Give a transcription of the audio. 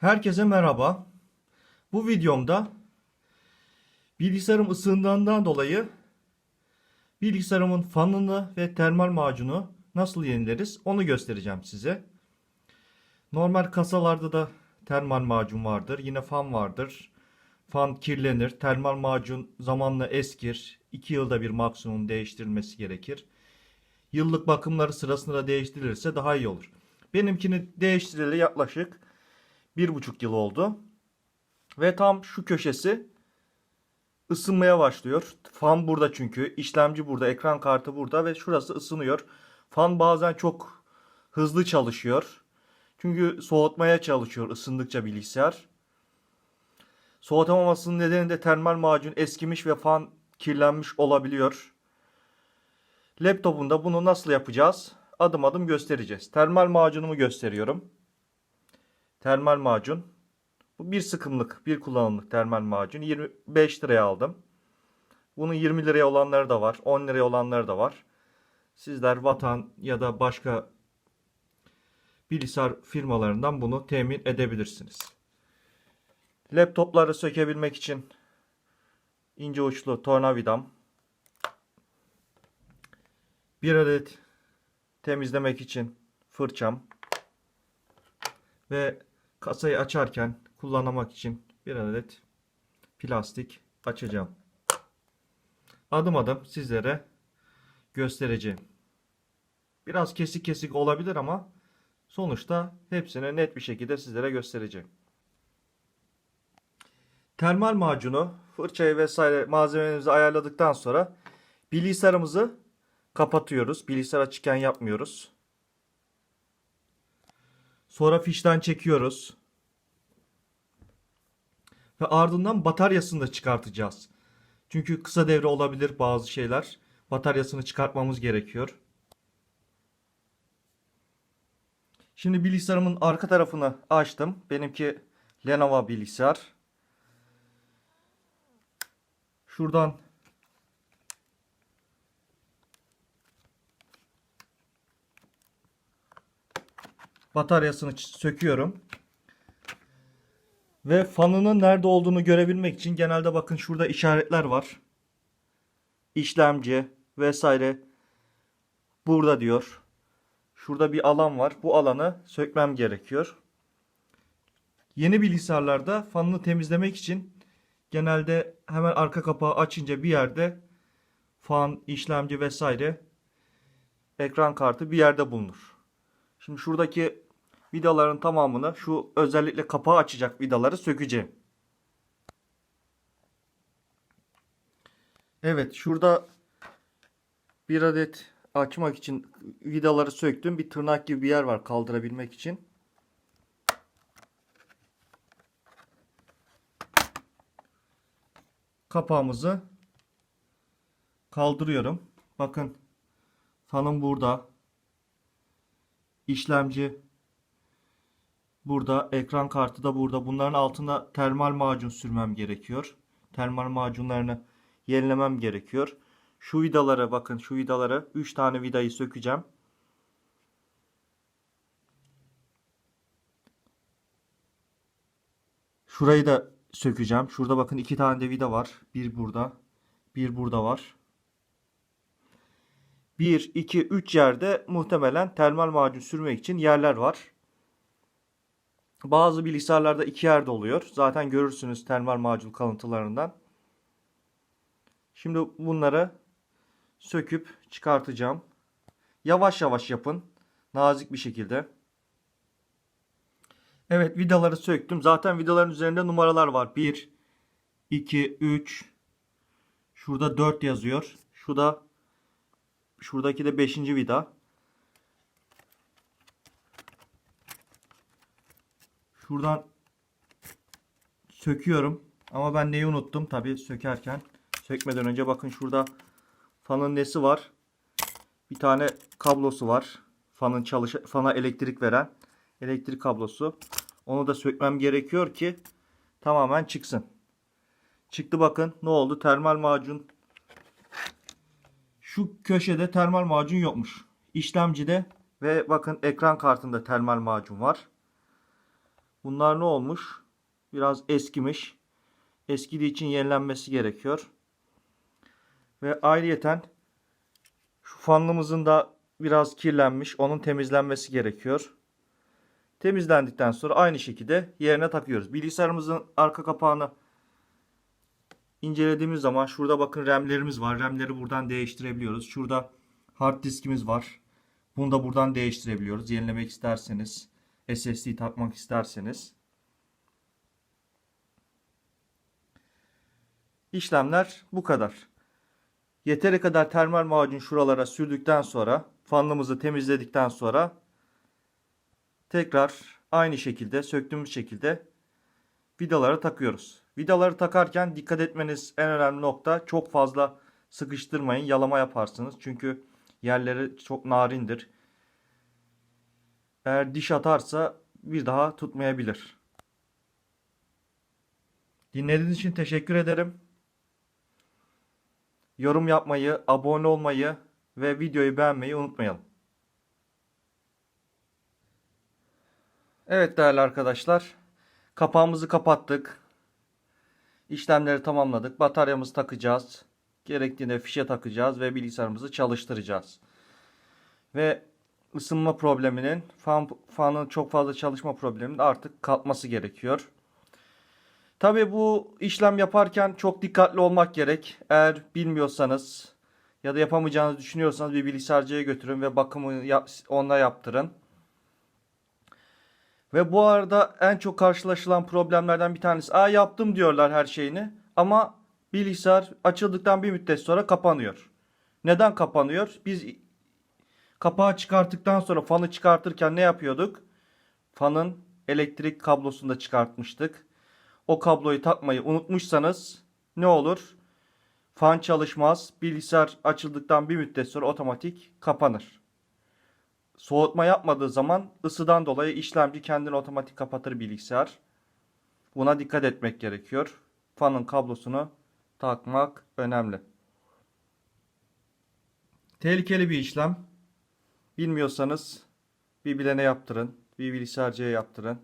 Herkese merhaba. Bu videomda bilgisayarım ısındığından dolayı bilgisayarımın fanını ve termal macunu nasıl yenileriz onu göstereceğim size. Normal kasalarda da termal macun vardır. Yine fan vardır. Fan kirlenir. Termal macun zamanla eskir. 2 yılda bir maksimum değiştirilmesi gerekir. Yıllık bakımları sırasında değiştirilirse daha iyi olur. Benimkini değiştireli yaklaşık bir buçuk yıl oldu. Ve tam şu köşesi ısınmaya başlıyor. Fan burada çünkü. işlemci burada, ekran kartı burada ve şurası ısınıyor. Fan bazen çok hızlı çalışıyor. Çünkü soğutmaya çalışıyor ısındıkça bilgisayar. Soğutamamasının nedeni de termal macun eskimiş ve fan kirlenmiş olabiliyor. Laptopunda bunu nasıl yapacağız? Adım adım göstereceğiz. Termal macunumu gösteriyorum. Termal macun. Bu bir sıkımlık, bir kullanımlık termal macun. 25 liraya aldım. Bunun 20 liraya olanları da var. 10 liraya olanları da var. Sizler Vatan ya da başka bilgisayar firmalarından bunu temin edebilirsiniz. Laptopları sökebilmek için ince uçlu tornavidam. Bir adet temizlemek için fırçam ve kasayı açarken kullanmak için bir adet plastik açacağım. Adım adım sizlere göstereceğim. Biraz kesik kesik olabilir ama sonuçta hepsini net bir şekilde sizlere göstereceğim. Termal macunu, fırçayı vesaire malzemelerimizi ayarladıktan sonra bilgisayarımızı kapatıyoruz. Bilgisayar açıkken yapmıyoruz. Sonra fişten çekiyoruz. Ve ardından bataryasını da çıkartacağız. Çünkü kısa devre olabilir bazı şeyler. Bataryasını çıkartmamız gerekiyor. Şimdi bilgisayarımın arka tarafını açtım. Benimki Lenovo bilgisayar. Şuradan bataryasını söküyorum. Ve fanının nerede olduğunu görebilmek için genelde bakın şurada işaretler var. İşlemci vesaire burada diyor. Şurada bir alan var. Bu alanı sökmem gerekiyor. Yeni bilgisayarlarda fanını temizlemek için genelde hemen arka kapağı açınca bir yerde fan, işlemci vesaire ekran kartı bir yerde bulunur. Şimdi şuradaki vidaların tamamını şu özellikle kapağı açacak vidaları sökeceğim. Evet şurada bir adet açmak için vidaları söktüm. Bir tırnak gibi bir yer var kaldırabilmek için. Kapağımızı kaldırıyorum. Bakın fanım burada. İşlemci burada. Ekran kartı da burada. Bunların altında termal macun sürmem gerekiyor. Termal macunlarını yenilemem gerekiyor. Şu vidalara bakın şu vidalara 3 tane vidayı sökeceğim. Şurayı da sökeceğim. Şurada bakın iki tane de vida var. Bir burada. Bir burada var. 1, 2, 3 yerde muhtemelen termal macun sürmek için yerler var. Bazı bilgisayarlarda iki yerde oluyor. Zaten görürsünüz termal macun kalıntılarından. Şimdi bunları söküp çıkartacağım. Yavaş yavaş yapın. Nazik bir şekilde. Evet vidaları söktüm. Zaten vidaların üzerinde numaralar var. 1, 2, 3. Şurada 4 yazıyor. Şurada şuradaki de 5. vida. Şuradan söküyorum. Ama ben neyi unuttum tabii sökerken. Sökmeden önce bakın şurada fanın nesi var? Bir tane kablosu var. Fanın çalış fana elektrik veren elektrik kablosu. Onu da sökmem gerekiyor ki tamamen çıksın. Çıktı bakın ne oldu? Termal macun şu köşede termal macun yokmuş. İşlemcide ve bakın ekran kartında termal macun var. Bunlar ne olmuş? Biraz eskimiş. Eskidiği için yenilenmesi gerekiyor. Ve ayrıyeten şu fanımızın da biraz kirlenmiş. Onun temizlenmesi gerekiyor. Temizlendikten sonra aynı şekilde yerine takıyoruz. Bilgisayarımızın arka kapağını incelediğimiz zaman şurada bakın RAM'lerimiz var. RAM'leri buradan değiştirebiliyoruz. Şurada hard diskimiz var. Bunu da buradan değiştirebiliyoruz. Yenilemek isterseniz, SSD takmak isterseniz. İşlemler bu kadar. Yeteri kadar termal macun şuralara sürdükten sonra, fanımızı temizledikten sonra tekrar aynı şekilde söktüğümüz şekilde vidaları takıyoruz. Vidaları takarken dikkat etmeniz en önemli nokta çok fazla sıkıştırmayın, yalama yaparsınız. Çünkü yerleri çok narindir. Eğer diş atarsa bir daha tutmayabilir. Dinlediğiniz için teşekkür ederim. Yorum yapmayı, abone olmayı ve videoyu beğenmeyi unutmayalım. Evet değerli arkadaşlar. Kapağımızı kapattık. İşlemleri tamamladık. Bataryamızı takacağız. Gerektiğinde fişe takacağız ve bilgisayarımızı çalıştıracağız. Ve ısınma probleminin, fan, fanın çok fazla çalışma probleminin artık kalkması gerekiyor. Tabi bu işlem yaparken çok dikkatli olmak gerek. Eğer bilmiyorsanız ya da yapamayacağınızı düşünüyorsanız bir bilgisayarcıya götürün ve bakımı yap, onunla yaptırın. Ve bu arada en çok karşılaşılan problemlerden bir tanesi. Aa yaptım diyorlar her şeyini ama bilgisayar açıldıktan bir müddet sonra kapanıyor. Neden kapanıyor? Biz kapağı çıkarttıktan sonra fanı çıkartırken ne yapıyorduk? Fanın elektrik kablosunu da çıkartmıştık. O kabloyu takmayı unutmuşsanız ne olur? Fan çalışmaz. Bilgisayar açıldıktan bir müddet sonra otomatik kapanır. Soğutma yapmadığı zaman ısıdan dolayı işlemci kendini otomatik kapatır bilgisayar. Buna dikkat etmek gerekiyor. Fanın kablosunu takmak önemli. Tehlikeli bir işlem. Bilmiyorsanız bir bilene yaptırın. Bir bilgisayarcıya yaptırın.